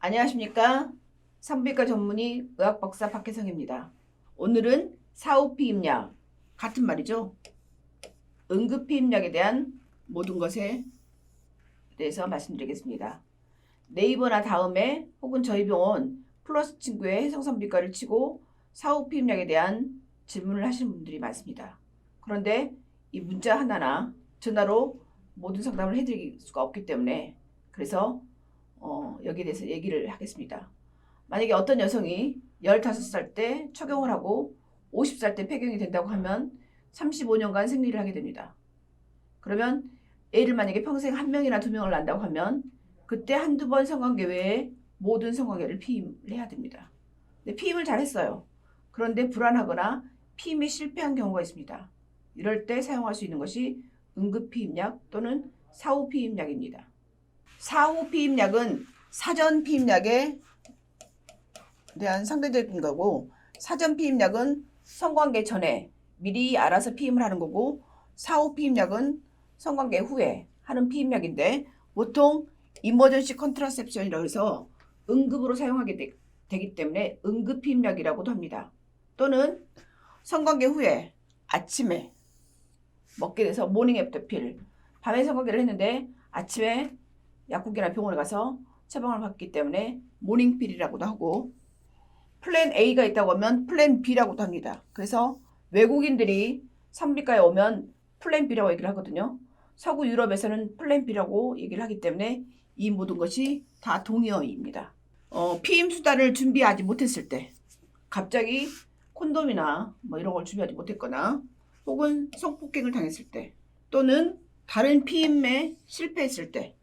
안녕하십니까. 산부인과 전문의 의학박사 박혜성입니다. 오늘은 사후피임약, 같은 말이죠. 응급피임약에 대한 모든 것에 대해서 말씀드리겠습니다. 네이버나 다음에 혹은 저희 병원 플러스 친구의 해성산부인과를 치고 사후피임약에 대한 질문을 하시는 분들이 많습니다. 그런데 이 문자 하나나 전화로 모든 상담을 해드릴 수가 없기 때문에 그래서 어, 여기에 대해서 얘기를 하겠습니다. 만약에 어떤 여성이 15살 때 처경을 하고 50살 때 폐경이 된다고 하면 35년간 생리를 하게 됩니다. 그러면 애를 만약에 평생 한 명이나 두 명을 낳는다고 하면 그때 한두 번 성관계 외에 모든 성관계를 피임을 해야 됩니다. 근데 피임을 잘했어요. 그런데 불안하거나 피임에 실패한 경우가 있습니다. 이럴 때 사용할 수 있는 것이 응급피임약 또는 사후피임약입니다. 사후 피임약은 사전 피임약에 대한 상대적인 거고 사전 피임약은 성관계 전에 미리 알아서 피임을 하는 거고 사후 피임약은 성관계 후에 하는 피임약인데 보통 이머전시 컨트라셉션이라고 해서 응급으로 사용하게 되, 되기 때문에 응급 피임약이라고도 합니다. 또는 성관계 후에 아침에 먹게 돼서 모닝 애프터 필 밤에 성관계를 했는데 아침에 약국이나 병원에 가서 처방을 받기 때문에 모닝필이라고도 하고 플랜 A가 있다고 하면 플랜 B라고도 합니다. 그래서 외국인들이 산부인과에 오면 플랜 B라고 얘기를 하거든요. 서구 유럽에서는 플랜 B라고 얘기를 하기 때문에 이 모든 것이 다 동의어입니다. 어, 피임 수단을 준비하지 못했을 때 갑자기 콘돔이나 뭐 이런 걸 준비하지 못했거나 혹은 성폭행을 당했을 때 또는 다른 피임에 실패했을 때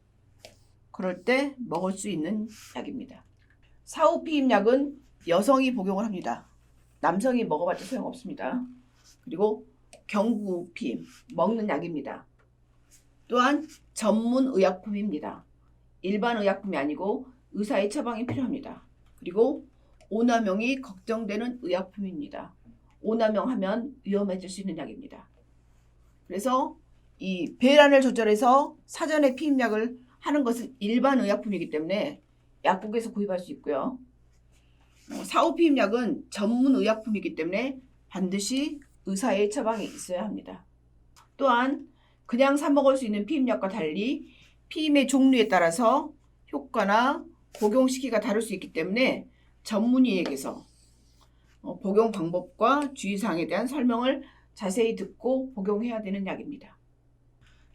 그럴 때 먹을 수 있는 약입니다. 사후 피임약은 여성이 복용을 합니다. 남성이 먹어봤자 소용없습니다. 그리고 경구 피임 먹는 약입니다. 또한 전문 의약품입니다. 일반 의약품이 아니고 의사의 처방이 필요합니다. 그리고 오남용이 걱정되는 의약품입니다. 오남용 하면 위험해질 수 있는 약입니다. 그래서 이 배란을 조절해서 사전에 피임약을 하는 것은 일반 의약품이기 때문에 약국에서 구입할 수 있고요. 어, 사후 피임약은 전문 의약품이기 때문에 반드시 의사의 처방이 있어야 합니다. 또한 그냥 사 먹을 수 있는 피임약과 달리 피임의 종류에 따라서 효과나 복용 시기가 다를 수 있기 때문에 전문의에게서 어, 복용 방법과 주의사항에 대한 설명을 자세히 듣고 복용해야 되는 약입니다.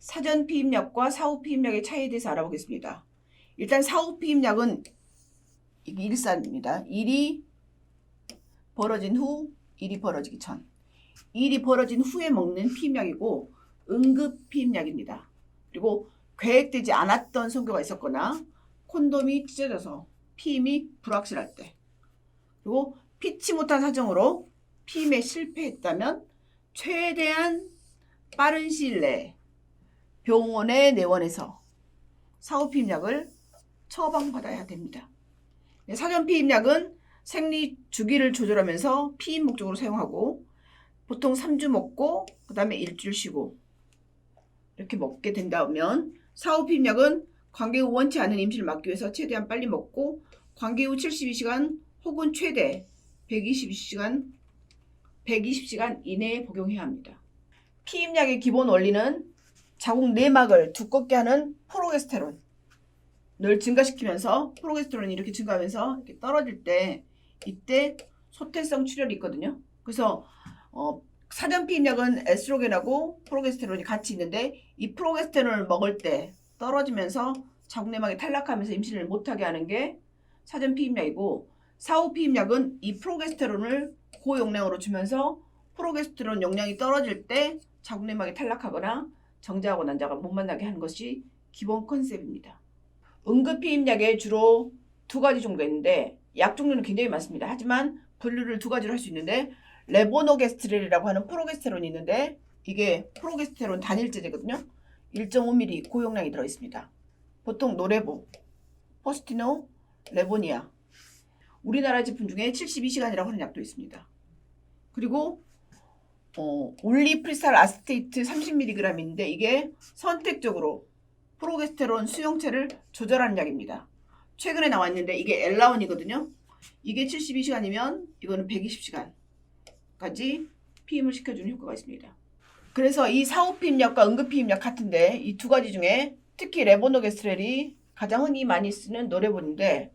사전 피임약과 사후 피임약의 차이에 대해서 알아보겠습니다. 일단 사후 피임약은 일산입니다. 일이 벌어진 후, 일이 벌어지기 전. 일이 벌어진 후에 먹는 피임약이고 응급 피임약입니다. 그리고 계획되지 않았던 성교가 있었거나 콘돔이 찢어져서 피임이 불확실할 때 그리고 피치 못한 사정으로 피임에 실패했다면 최대한 빠른 시일 내에 병원에 내원해서 사후 피임약을 처방받아야 됩니다. 네, 사전 피임약은 생리 주기를 조절하면서 피임 목적으로 사용하고 보통 3주 먹고 그 다음에 일주일 쉬고 이렇게 먹게 된다면 사후 피임약은 관계 후 원치 않은 임신을 막기 위해서 최대한 빨리 먹고 관계 후 72시간 혹은 최대 120시간 120시간 이내에 복용해야 합니다. 피임약의 기본 원리는 자궁 내막을 두껍게 하는 프로게스테론을 증가시키면서 프로게스테론이 이렇게 증가하면서 이렇게 떨어질 때 이때 소태성 출혈이 있거든요. 그래서 어, 사전 피임약은 에스트로겐하고 프로게스테론이 같이 있는데 이 프로게스테론을 먹을 때 떨어지면서 자궁 내막이 탈락하면서 임신을 못하게 하는 게 사전 피임약이고 사후 피임약은 이 프로게스테론을 고용량으로 주면서 프로게스테론 용량이 떨어질 때 자궁 내막이 탈락하거나 정자하고 난자가 못 만나게 하는 것이 기본 컨셉입니다. 응급 피임약에 주로 두 가지 정도가 있는데 약 종류는 굉장히 많습니다. 하지만 분류를 두 가지로 할 수 있는데 레보노게스트렐이라고 하는 프로게스테론이 있는데 이게 프로게스테론 단일제제거든요. 1.5ml 고용량이 들어 있습니다. 보통 노레보, 포스티노, 레보니아 우리나라 제품 중에 72시간이라고 하는 약도 있습니다. 그리고 어, 올리 프리스탈 아스테이트 30mg인데 이게 선택적으로 프로게스테론 수용체를 조절하는 약입니다. 최근에 나왔는데 이게 엘라온이거든요. 이게 72시간이면 이거는 120시간까지 피임을 시켜주는 효과가 있습니다. 그래서 이 사후피임약과 응급피임약 같은데 이 두 가지 중에 특히 레보노게스트렐이 가장 흔히 많이 쓰는 노래본인데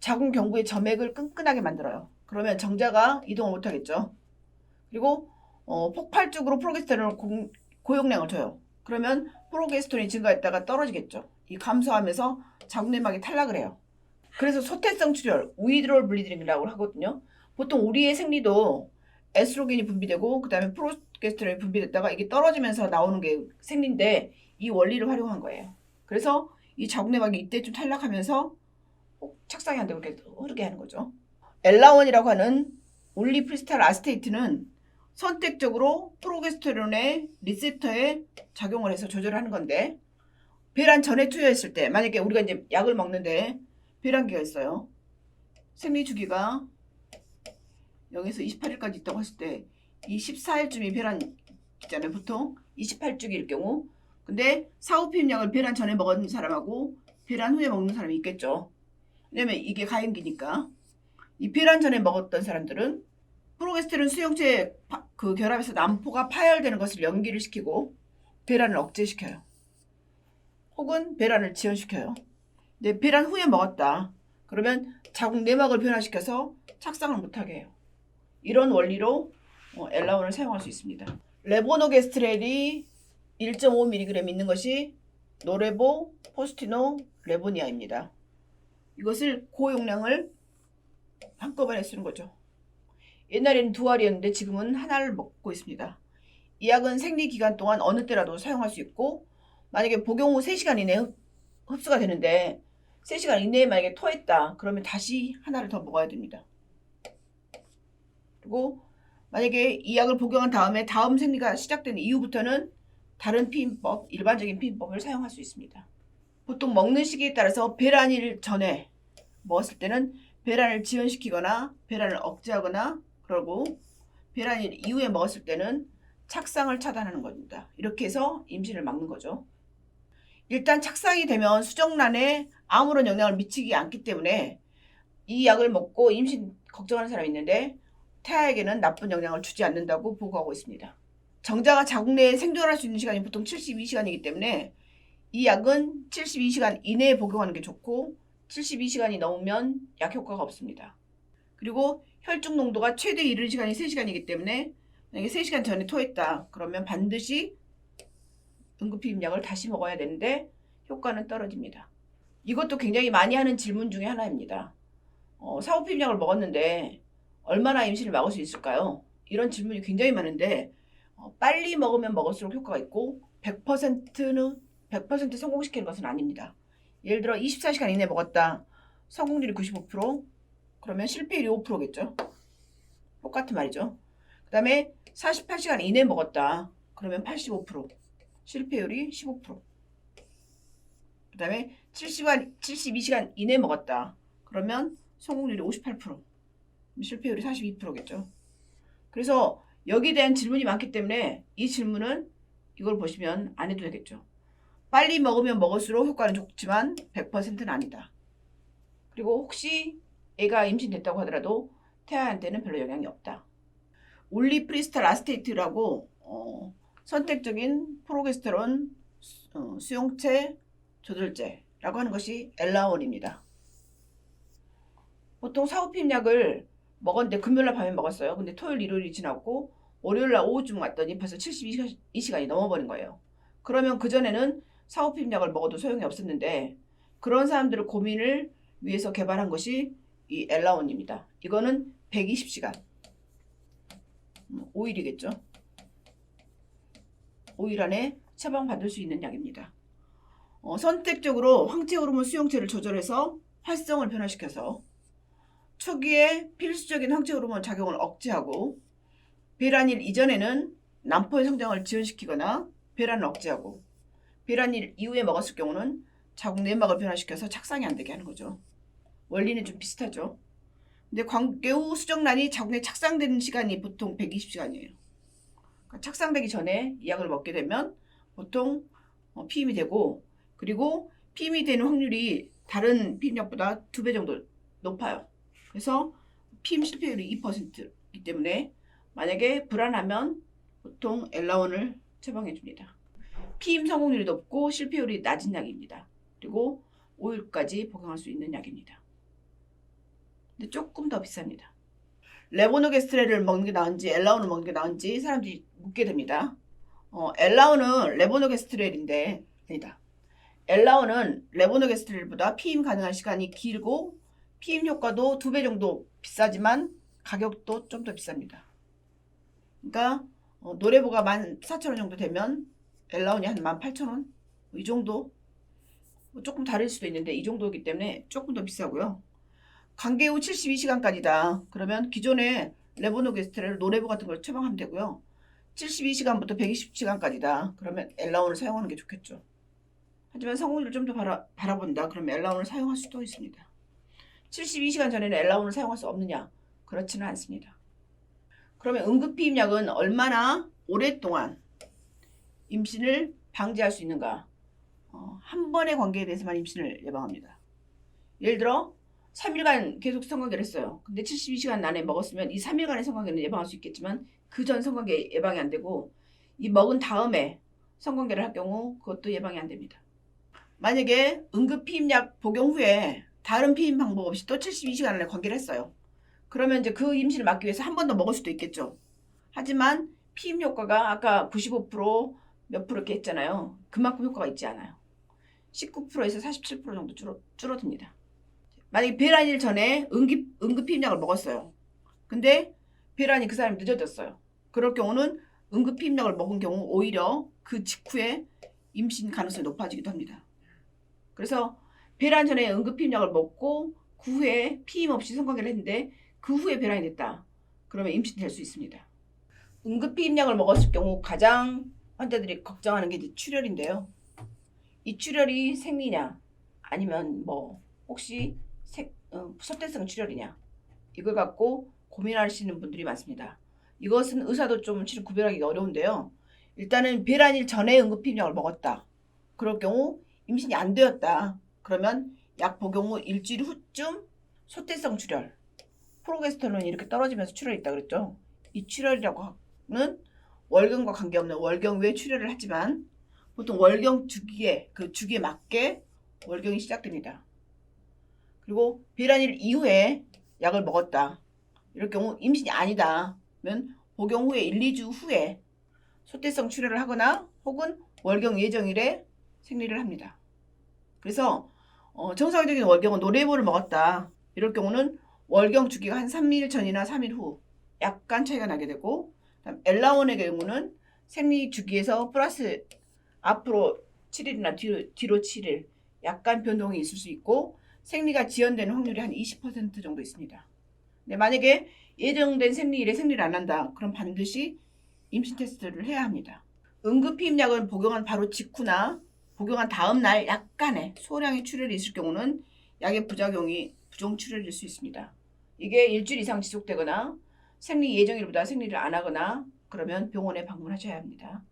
자궁 경부의 점액을 끈끈하게 만들어요. 그러면 정자가 이동을 못하겠죠. 그리고 어, 폭발적으로 프로게스테론을 공- 고용량을 줘요. 그러면 프로게스테론이 증가했다가 떨어지겠죠. 이 감소하면서 자궁내막이 탈락을 해요. 그래서 소태성 출혈, 위드롤 블리딩이라고 하거든요. 보통 우리의 생리도 에스트로겐이 분비되고 그다음에 프로게스테론이 분비됐다가 이게 떨어지면서 나오는 게 생리인데 이 원리를 활용한 거예요. 그래서 이 자궁내막이 이때쯤 탈락하면서 꼭 착상이 안 되고 이렇게 흐르게 하는 거죠. 엘라원이라고 하는 올리프리스탈 아스테이트는 선택적으로 프로게스테론의 리셉터에 작용을 해서 조절하는 건데 배란 전에 투여했을 때 만약에 우리가 이제 약을 먹는데 배란기가 있어요. 생리 주기가 0에서 28일까지 있다고 했을 때 이 14일쯤이 배란기잖아요. 보통 28주기일 경우. 근데 사후피임약을 배란 전에 먹은 사람하고 배란 후에 먹는 사람이 있겠죠. 왜냐면 이게 가임기니까. 이 배란 전에 먹었던 사람들은 프로게스테론 수용체 파- 그 결합에서 남포가 파열되는 것을 연기를 시키고 배란을 억제시켜요. 혹은 배란을 지연시켜요. 근데 배란 후에 먹었다. 그러면 자궁 내막을 변화시켜서 착상을 못하게 해요. 이런 원리로 어, 엘라온을 사용할 수 있습니다. 레보노게스트렐이 1.5mg 있는 것이 노레보, 포스티노, 레보니아입니다. 이것을 고용량을 한꺼번에 쓰는 거죠. 옛날에는 두 알이었는데 지금은 하나를 먹고 있습니다. 이 약은 생리 기간 동안 어느 때라도 사용할 수 있고 만약에 복용 후 3시간 이내에 흡- 흡수가 되는데 3시간 이내에 만약에 토했다 그러면 다시 하나를 더 먹어야 됩니다. 그리고 만약에 이 약을 복용한 다음에 다음 생리가 시작된 이후부터는 다른 피임법, 일반적인 피임법을 사용할 수 있습니다. 보통 먹는 시기에 따라서 배란일 전에 먹었을 때는 배란을 지연시키거나 배란을 억제하거나 그러고 배란일 이후에 먹었을 때는 착상을 차단하는 겁니다. 이렇게 해서 임신을 막는 거죠. 일단 착상이 되면 수정란에 아무런 영향을 미치지 않기 때문에 이 약을 먹고 임신 걱정하는 사람이 있는데 태아에게는 나쁜 영향을 주지 않는다고 보고하고 있습니다. 정자가 자궁 내에 생존할 수 있는 시간이 보통 72시간이기 때문에 이 약은 72시간 이내에 복용하는 게 좋고 72시간이 넘으면 약 효과가 없습니다. 그리고 혈중 농도가 최대 이르는 시간이 3시간이기 때문에 만약에 3시간 전에 토했다. 그러면 반드시 응급피임약을 다시 먹어야 되는데 효과는 떨어집니다. 이것도 굉장히 많이 하는 질문 중에 하나입니다. 어, 사후피임약을 먹었는데 얼마나 임신을 막을 수 있을까요? 이런 질문이 굉장히 많은데 어, 빨리 먹으면 먹을수록 효과가 있고 100%는 100% 성공시키는 것은 아닙니다. 예를 들어 24시간 이내 먹었다. 성공률이 95% 그러면 실패율이 5%겠죠. 똑같은 말이죠. 그 다음에 48시간 이내 먹었다. 그러면 85% 실패율이 15%. 그 다음에 70시간, 72시간 이내 먹었다. 그러면 성공률이 58%. 실패율이 42%겠죠. 그래서 여기에 대한 질문이 많기 때문에 이 질문은 이걸 보시면 안 해도 되겠죠. 빨리 먹으면 먹을수록 효과는 좋지만 100%는 아니다. 그리고 혹시 애가 임신됐다고 하더라도 태아한테는 별로 영향이 없다. 올리 프리스탈 아스테이트라고 어, 선택적인 프로게스테론 수- 어, 수용체 조절제라고 하는 것이 엘라온입니다. 보통 사후피임 약을 먹었는데 금요일날 밤에 먹었어요. 근데 토요일, 일요일이 지났고 월요일날 오후쯤 왔더니 벌써 72시간이 넘어버린 거예요. 그러면 그전에는 사후피임 약을 먹어도 소용이 없었는데 그런 사람들의 고민을 위해서 개발한 것이 이 엘라온입니다. 이거는 120시간. 5일이겠죠. 5일 안에 처방받을 수 있는 약입니다. 어, 선택적으로 황체 호르몬 수용체를 조절해서 활성을 변화시켜서 초기에 필수적인 황체 호르몬 작용을 억제하고 배란일 이전에는 남포의 성장을 지연시키거나 배란을 억제하고 배란일 이후에 먹었을 경우는 자궁 내막을 변화시켜서 착상이 안 되게 하는 거죠. 원리는 좀 비슷하죠. 근데 후 수정란이 자궁에 착상되는 시간이 보통 120시간이에요. 그러니까 착상되기 전에 이 약을 먹게 되면 보통 어, 피임이 되고 그리고 피임이 되는 확률이 다른 피임약보다 두 배 정도 높아요. 그래서 피임 실패율이 2%이기 때문에 만약에 불안하면 보통 엘라온을 처방해 줍니다. 피임 성공률이 높고 실패율이 낮은 약입니다. 그리고 5일까지 복용할 수 있는 약입니다. 근데 조금 더 비쌉니다. 레보노게스트레를 먹는 게 나은지 엘라온을 먹는 게 나은지 사람들이 묻게 됩니다. 어, 엘라온은 레보노게스트렐인데 아니다. 엘라온은 레보노게스트렐보다 피임 가능한 시간이 길고 피임 효과도 두 배 정도 비싸지만 가격도 좀 더 비쌉니다. 그러니까 어, 노레보가 14,000원 정도 되면 엘라온이 한 18,000원 이 정도 뭐 조금 다를 수도 있는데 이 정도이기 때문에 조금 더 비싸고요. 관계 후 72시간까지다. 그러면 기존에 레보노게스트렐 노레보 같은 걸 처방하면 되고요. 72시간부터 120시간까지다. 그러면 엘라온을 사용하는 게 좋겠죠. 하지만 성공률을 좀더 바라, 바라 본다. 그러면 엘라온을 사용할 수도 있습니다. 72시간 전에는 엘라온을 사용할 수 없느냐? 그렇지는 않습니다. 그러면 응급피임약은 얼마나 오랫동안 임신을 방지할 수 있는가? 어, 한 번의 관계에 대해서만 임신을 예방합니다. 예를 들어 3일간 계속 성관계를 했어요. 근데 72시간 안에 먹었으면 이 3일간의 성관계는 예방할 수 있겠지만 그 전 성관계 예방이 안 되고 이 먹은 다음에 성관계를 할 경우 그것도 예방이 안 됩니다. 만약에 응급 피임약 복용 후에 다른 피임 방법 없이 또 72시간 안에 관계를 했어요. 그러면 이제 그 임신을 막기 위해서 한 번 더 먹을 수도 있겠죠. 하지만 피임 효과가 아까 95%몇 프로 이렇게 했잖아요. 그만큼 효과가 있지 않아요. 19%에서 47% 정도 줄어, 줄어듭니다. 만약에 배란일 전에 응급, 응급 피임약을 먹었어요. 근데 배란이 그 사람이 늦어졌어요. 그럴 경우는 응급 피임약을 먹은 경우 오히려 그 직후에 임신 가능성이 높아지기도 합니다. 그래서 배란 전에 응급 피임약을 먹고 그 후에 피임 없이 성관계를 했는데 그 후에 배란이 됐다. 그러면 임신될 수 있습니다. 응급 피임약을 먹었을 경우 가장 환자들이 걱정하는 게 이제 출혈인데요. 이 출혈이 생리냐 아니면 뭐 혹시 색, 어, 소태성 출혈이냐 이걸 갖고 고민하시는 분들이 많습니다. 이것은 의사도 좀 실은 구별하기가 어려운데요. 일단은 배란일 전에 응급피임약을 먹었다. 그럴 경우 임신이 안 되었다. 그러면 약 복용 후 일주일 후쯤 소태성 출혈, 프로게스테론이 이렇게 떨어지면서 출혈이 있다 그랬죠. 이 출혈이라고 하는 월경과 관계없는 월경 외 출혈을 하지만 보통 월경 주기에 그 주기에 맞게 월경이 시작됩니다. 그리고 배란일 이후에 약을 먹었다. 이럴 경우 임신이 아니다면 복용 후에 1, 2주 후에 소태성 출혈을 하거나 혹은 월경 예정일에 생리를 합니다. 그래서 어, 정상적인 월경은 노레보를 먹었다. 이럴 경우는 월경 주기가 한 3일 전이나 3일 후 약간 차이가 나게 되고 엘라온의 경우는 생리 주기에서 플러스 앞으로 7일이나 뒤로, 뒤로 7일 약간 변동이 있을 수 있고 생리가 지연되는 확률이 한 20% 정도 있습니다. 근데 만약에 예정된 생리일에 생리를 안 한다. 그럼 반드시 임신 테스트를 해야 합니다. 응급 피임약을 복용한 바로 직후나 복용한 다음 날 약간의 소량의 출혈이 있을 경우는 약의 부작용이 부종 출혈일 수 있습니다. 이게 일주일 이상 지속되거나 생리 예정일보다 생리를 안 하거나 그러면 병원에 방문하셔야 합니다.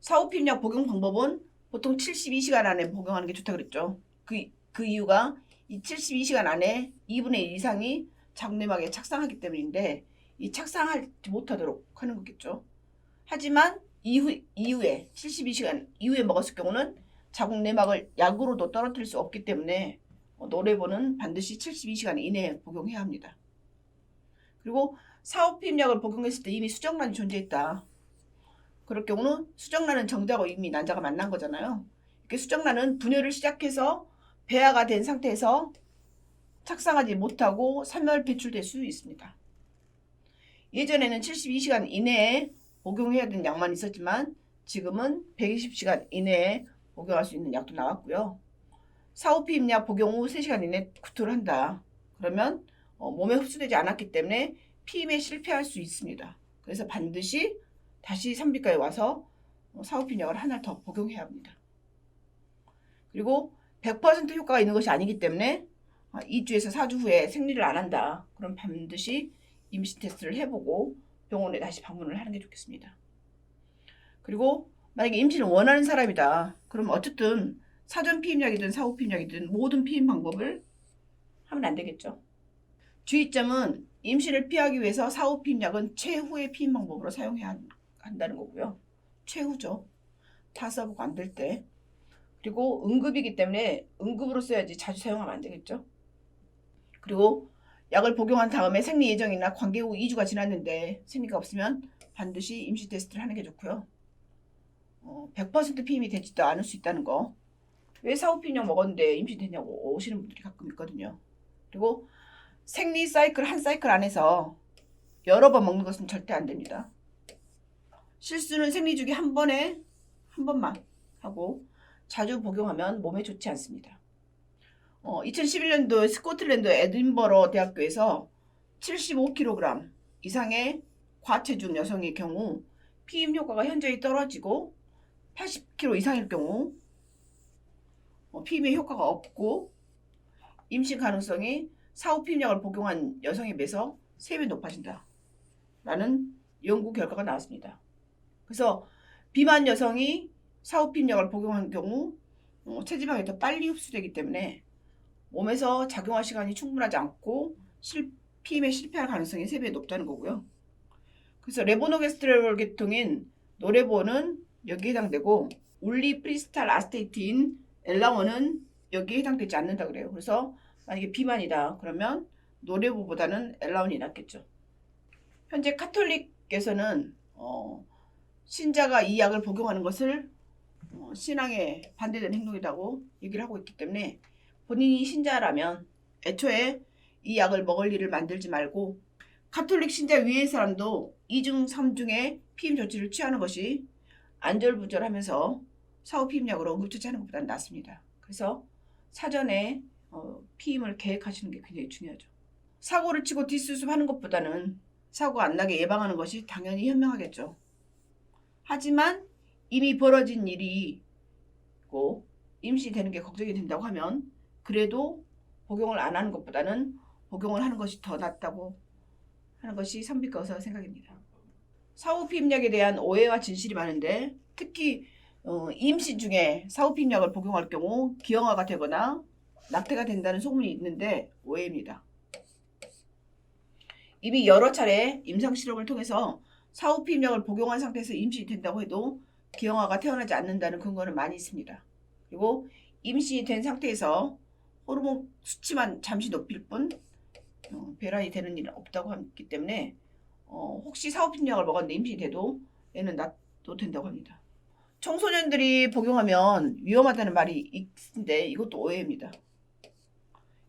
사후피임약 복용 방법은 보통 72시간 안에 복용하는 게 좋다 그랬죠. 그, 그 이유가 이 72시간 안에 2분의 1 이상이 장내막에 착상하기 때문인데 이 착상하지 못하도록 하는 거겠죠. 하지만 이후, 이후에 72시간 이후에 먹었을 경우는 자궁 내막을 약으로도 떨어뜨릴 수 없기 때문에 어, 노레보는 반드시 72시간 이내에 복용해야 합니다. 그리고 사후피임약을 복용했을 때 이미 수정란이 존재했다. 그럴 경우는 수정란은 정자고 이미 난자가 만난 거잖아요. 이렇게 수정란은 분열을 시작해서 배아가 된 상태에서 착상하지 못하고 산멸 배출될 수 있습니다. 예전에는 72시간 이내에 복용해야 되는 약만 있었지만 지금은 120시간 이내에 복용할 수 있는 약도 나왔고요. 사후피 임약 복용 후 3시간 이내 구토를 한다. 그러면 어, 몸에 흡수되지 않았기 때문에 피임에 실패할 수 있습니다. 그래서 반드시 다시 산비과에 와서 어, 사후피임약을 하나 더 복용해야 합니다. 그리고 100% 효과가 있는 것이 아니기 때문에 2주에서 4주 후에 생리를 안 한다. 그럼 반드시 임신 테스트를 해보고 병원에 다시 방문을 하는 게 좋겠습니다. 그리고 만약에 임신을 원하는 사람이다. 그럼 어쨌든 사전 피임약이든 사후 피임약이든 모든 피임 방법을 하면 안 되겠죠. 주의점은 임신을 피하기 위해서 사후 피임약은 최후의 피임 방법으로 사용해야 한- 한다는 거고요. 최후죠. 다 써보고 안 될 때. 그리고 응급이기 때문에 응급으로 써야지 자주 사용하면 안 되겠죠. 그리고 약을 복용한 다음에 생리 예정이나 관계 후 2주가 지났는데 생리가 없으면 반드시 임신 테스트를 하는 게 좋고요. 어, 100% 피임이 되지도 않을 수 있다는 거. 왜 사후 피임약 먹었는데 임신 되냐고 오시는 분들이 가끔 있거든요. 그리고 생리 사이클 한 사이클 안에서 여러 번 먹는 것은 절대 안 됩니다. 실수는 생리 주기 한 번에 한 번만 하고 자주 복용하면 몸에 좋지 않습니다. 어, 2011년도 스코틀랜드 에딘버러 대학교에서 75kg 이상의 과체중 여성의 경우 피임 효과가 현저히 떨어지고 80kg 이상일 경우 어, 피임의 효과가 없고 임신 가능성이 사후 피임약을 복용한 여성에 비해서 3배 높아진다. 라는 연구 결과가 나왔습니다. 그래서 비만 여성이 사후 피임약을 복용한 경우 어, 체지방이 더 빨리 흡수되기 때문에 몸에서 작용할 시간이 충분하지 않고 실, 피임에 실패할 가능성이 3배 높다는 거고요. 그래서 레보노게스트롤 계통인 노레보는 여기에 해당되고 울리 프리스탈 아스테이트인 엘라원은 여기에 해당되지 않는다 그래요. 그래서 만약에 비만이다 그러면 노레보보다는 엘라원이 낫겠죠. 현재 카톨릭에서는 어, 신자가 이 약을 복용하는 것을 어, 신앙에 반대되는 행동이라고 얘기를 하고 있기 때문에 본인이 신자라면 애초에 이 약을 먹을 일을 만들지 말고 카톨릭 신자 위의 사람도 2중 3중의 피임 조치를 취하는 것이 안절부절하면서 사후 피임약으로 응급처치 하는 것보다는 낫습니다. 그래서 사전에 어, 피임을 계획하시는 게 굉장히 중요하죠. 사고를 치고 뒷수습하는 것보다는 사고 안 나게 예방하는 것이 당연히 현명하겠죠. 하지만 이미 벌어진 일이고 임신이 되는 게 걱정이 된다고 하면 그래도 복용을 안 하는 것보다는 복용을 하는 것이 더 낫다고 하는 것이 선비과 의사 생각입니다. 사후 피임약에 대한 오해와 진실이 많은데 특히 어, 임신 중에 사후 피임약을 복용할 경우 기형아가 되거나 낙태가 된다는 소문이 있는데 오해입니다. 이미 여러 차례 임상 실험을 통해서 사후 피임약을 복용한 상태에서 임신이 된다고 해도 기형아가 태어나지 않는다는 근거는 많이 있습니다. 그리고 임신이 된 상태에서 호르몬 수치만 잠시 높일 뿐 어, 배란이 되는 일은 없다고 하기 때문에 어, 혹시 사후 피임약을 먹었는데 임신이 돼도 애는 낫도 된다고 합니다. 청소년들이 복용하면 위험하다는 말이 있는데 이것도 오해입니다.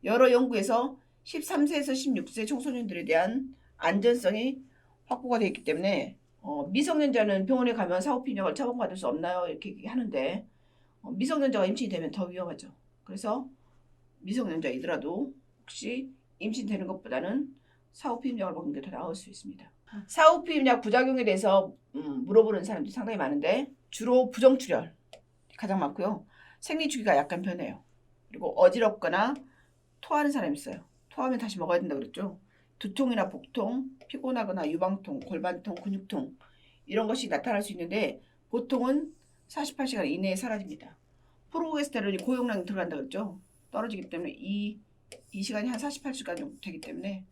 여러 연구에서 13세에서 16세 청소년들에 대한 안전성이 확보가 되어 있기 때문에 어, 미성년자는 병원에 가면 사후 피임약을 처방받을 수 없나요? 이렇게 얘기하는데 어, 미성년자가 임신이 되면 더 위험하죠. 그래서 미성년자이더라도 혹시 임신되는 것보다는 사후 피임약을 먹는 게 더 나을 수 있습니다. 사후 피임약 부작용에 대해서 음, 물어보는 사람들이 상당히 많은데 주로 부정출혈 가장 많고요. 생리 주기가 약간 변해요. 그리고 어지럽거나 토하는 사람이 있어요. 토하면 다시 먹어야 된다 그랬죠. 두통이나 복통, 피곤하거나 유방통, 골반통, 근육통 이런 것이 나타날 수 있는데 보통은 48시간 이내에 사라집니다. 프로게스테론이 고용량이 들어간다 그랬죠. 떨어지기 때문에 이, 이 시간이 한 48시간 정도 되기 때문에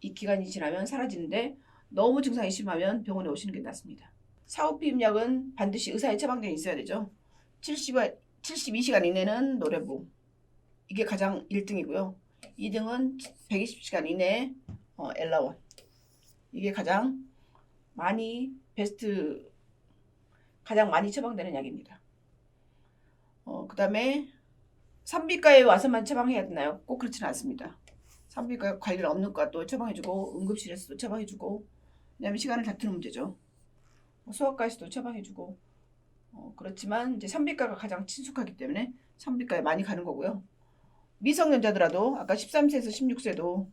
이 기간이 지나면 사라지는데 너무 증상이 심하면 병원에 오시는 게 낫습니다. 사후 피임약은 반드시 의사의 처방전이 있어야 되죠. 70, 72시간 이내는 노래부 이게 가장 1등이고요. 2등은 120시간 이내에 어, 엘라원 이게 가장 많이 베스트 가장 많이 처방되는 약입니다. 어, 그 다음에 산비과에 와서만 처방해야 되나요? 꼭 그렇지는 않습니다. 산비과 관련 없는 과도 처방해주고 응급실에서도 처방해주고 왜냐하면 시간을 다투는 문제죠. 뭐 소아과에서도 처방해주고 어, 그렇지만 이제 산비과가 가장 친숙하기 때문에 산비과에 많이 가는 거고요. 미성년자더라도 아까 13세에서 16세도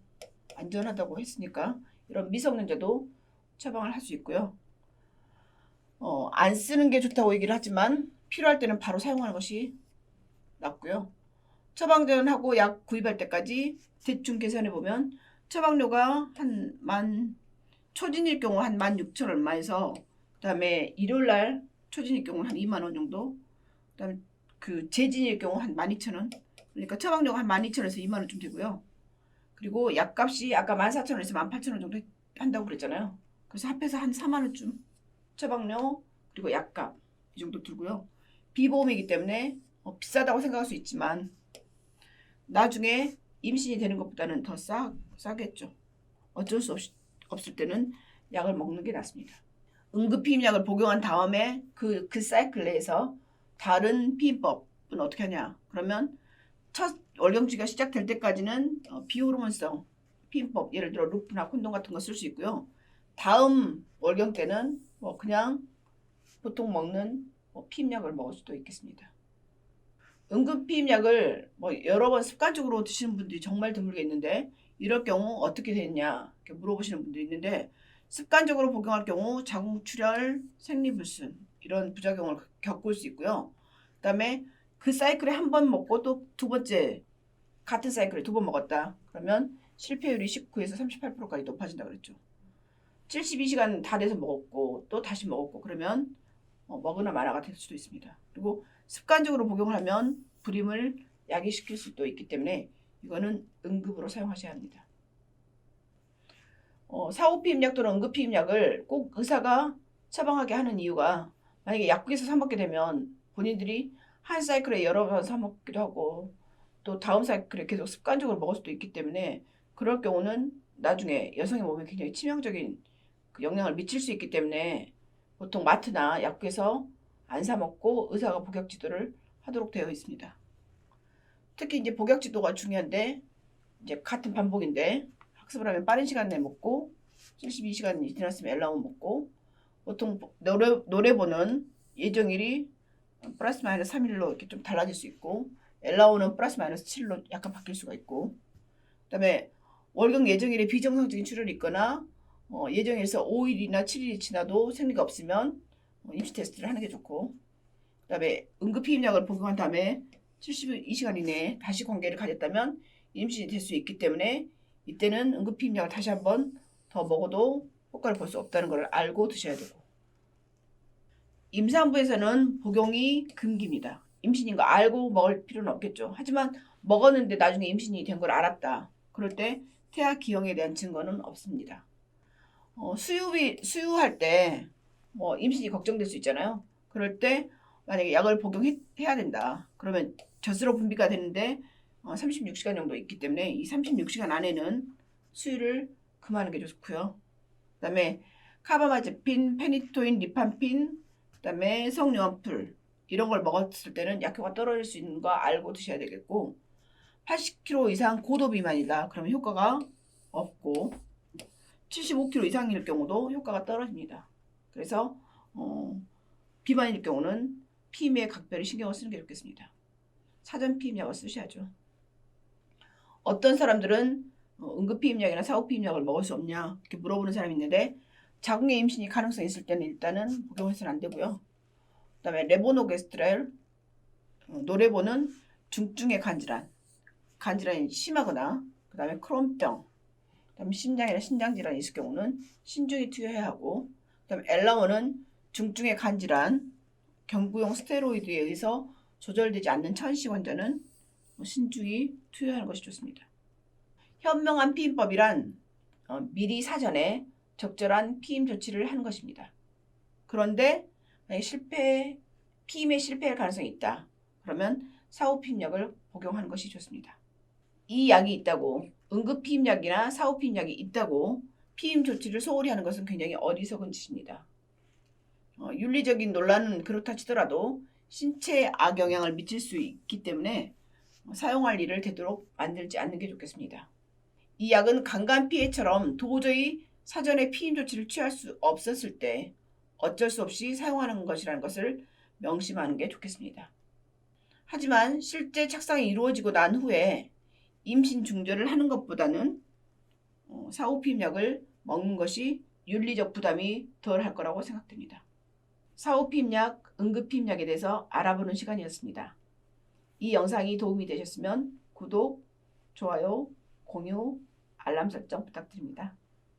안전하다고 했으니까 이런 미성년자도 처방을 할 수 있고요. 어, 안 쓰는 게 좋다고 얘기를 하지만 필요할 때는 바로 사용하는 것이 낫고요. 처방전하고 약 구입할 때까지 대충 계산해 보면 처방료가 한 만 초진일 경우 한 만 육천 얼마에서 그다음에 일요일 날 초진일 경우 한 2만 원 정도. 그다음에 그 재진일 경우 한 12,000원. 그러니까 처방료가 한 12,000원에서 2만 원쯤 되고요. 그리고 약값이 아까 14,000원에서 18,000원 정도 한다고 그랬잖아요. 그래서 합해서 한 4만 원쯤 처방료 그리고 약값 이 정도 들고요. 비보험이기 때문에 어, 비싸다고 생각할 수 있지만 나중에 임신이 되는 것보다는 더 싸, 싸겠죠. 어쩔 수 없, 없을 때는 약을 먹는 게 낫습니다. 응급 피임약을 복용한 다음에 그, 그 사이클 내에서 다른 피임법은 어떻게 하냐. 그러면 첫 월경주기가 시작될 때까지는 어, 비호르몬성 피임법, 예를 들어 루프나 콘돔 같은 거 쓸 수 있고요. 다음 월경 때는 뭐 그냥 보통 먹는 뭐 피임약을 먹을 수도 있겠습니다. 응급 피임약을 뭐 여러 번 습관적으로 드시는 분들이 정말 드물게 있는데 이럴 경우 어떻게 됐냐 이렇게 물어보시는 분들이 있는데 습관적으로 복용할 경우 자궁 출혈, 생리불순 이런 부작용을 겪을 수 있고요. 그다음에 그 사이클에 한 번 먹고 또 두 번째 같은 사이클에 두 번 먹었다. 그러면 실패율이 19에서 38%까지 높아진다 그랬죠. 72시간 다 돼서 먹었고 또 다시 먹었고 그러면 어, 먹으나 마나가 될 수도 있습니다. 그리고 습관적으로 복용을 하면 불임을 야기시킬 수도 있기 때문에 이거는 응급으로 사용하셔야 합니다. 어, 사후피임약 또는 응급피임약을 꼭 의사가 처방하게 하는 이유가 만약에 약국에서 사 먹게 되면 본인들이 한 사이클에 여러 번 사 먹기도 하고 또 다음 사이클에 계속 습관적으로 먹을 수도 있기 때문에 그럴 경우는 나중에 여성의 몸에 굉장히 치명적인 그 영향을 미칠 수 있기 때문에 보통 마트나 약국에서 안 사 먹고 의사가 복약 지도를 하도록 되어 있습니다. 특히 이제 복약 지도가 중요한데 이제 같은 반복인데 학습을 하면 빠른 시간 내에 먹고 72시간이 지났으면 엘라온 먹고 보통 노래 노래보는 예정일이 플러스 마이너스 3일로 이렇게 좀 달라질 수 있고 엘라오는 플러스 마이너스 7로 약간 바뀔 수가 있고 그다음에 월경 예정일에 비정상적인 출혈이 있거나 어, 예정일에서 5일이나 7일이 지나도 생리가 없으면 어, 임시 테스트를 하는 게 좋고 그다음에 응급피임약을 복용한 다음에 72시간 이내에 다시 관계를 가졌다면 임신이 될 수 있기 때문에 이때는 응급피임약을 다시 한번 더 먹어도 효과를 볼 수 없다는 걸 알고 드셔야 되고 임산부에서는 복용이 금기입니다. 임신인 거 알고 먹을 필요는 없겠죠. 하지만 먹었는데 나중에 임신이 된 걸 알았다. 그럴 때 태아 기형에 대한 증거는 없습니다. 어, 수유비 수유할 때 뭐 임신이 걱정될 수 있잖아요. 그럴 때 만약에 약을 복용해야 된다. 그러면 젖으로 분비가 되는데 어, 36시간 정도 있기 때문에 이 36시간 안에는 수유를 금하는 게 좋고요. 그다음에 카바마제핀, 페니토인, 리판핀, 그다음에 성유한풀 이런 걸 먹었을 때는 약효가 떨어질 수 있는 거 알고 드셔야 되겠고 80kg 이상 고도 비만이다. 그러면 효과가 없고 75kg 이상일 경우도 효과가 떨어집니다. 그래서 어, 비만일 경우는 피임에 각별히 신경을 쓰는 게 좋겠습니다. 사전 피임약을 쓰셔야죠. 어떤 사람들은 어, 응급 피임약이나 사후 피임약을 먹을 수 없냐 이렇게 물어보는 사람이 있는데 자궁의 임신이 가능성이 있을 때는 일단은 복용해서는 안 되고요. 그 다음에 레보노게스트랄, 어, 노레보는 중증의 간질환, 간질환이 심하거나 그 다음에 크론병, 그 다음에 심장이나 신장 질환이 있을 경우는 신중히 투여해야 하고 그 다음에 엘라원은 중증의 간질환, 경구용 스테로이드에 의해서 조절되지 않는 천식 환자는 신중히 투여하는 것이 좋습니다. 현명한 피임법이란 어, 미리 사전에 적절한 피임 조치를 하는 것입니다. 그런데 실패, 피임에 실패할 가능성이 있다. 그러면 사후 피임약을 복용하는 것이 좋습니다. 이 약이 있다고 응급 피임약이나 사후 피임약이 있다고 피임 조치를 소홀히 하는 것은 굉장히 어리석은 짓입니다. 어, 윤리적인 논란은 그렇다 치더라도 신체에 악영향을 미칠 수 있기 때문에 사용할 일을 되도록 만들지 않는 게 좋겠습니다. 이 약은 강간 피해처럼 도저히 사전에 피임 조치를 취할 수 없었을 때 어쩔 수 없이 사용하는 것이라는 것을 명심하는 게 좋겠습니다. 하지만 실제 착상이 이루어지고 난 후에 임신 중절을 하는 것보다는 어, 사후 피임약을 먹는 것이 윤리적 부담이 덜 할 거라고 생각됩니다. 사후 피임약, 응급 피임약에 대해서 알아보는 시간이었습니다. 이 영상이 도움이 되셨으면 구독, 좋아요, 공유, 알람 설정 부탁드립니다.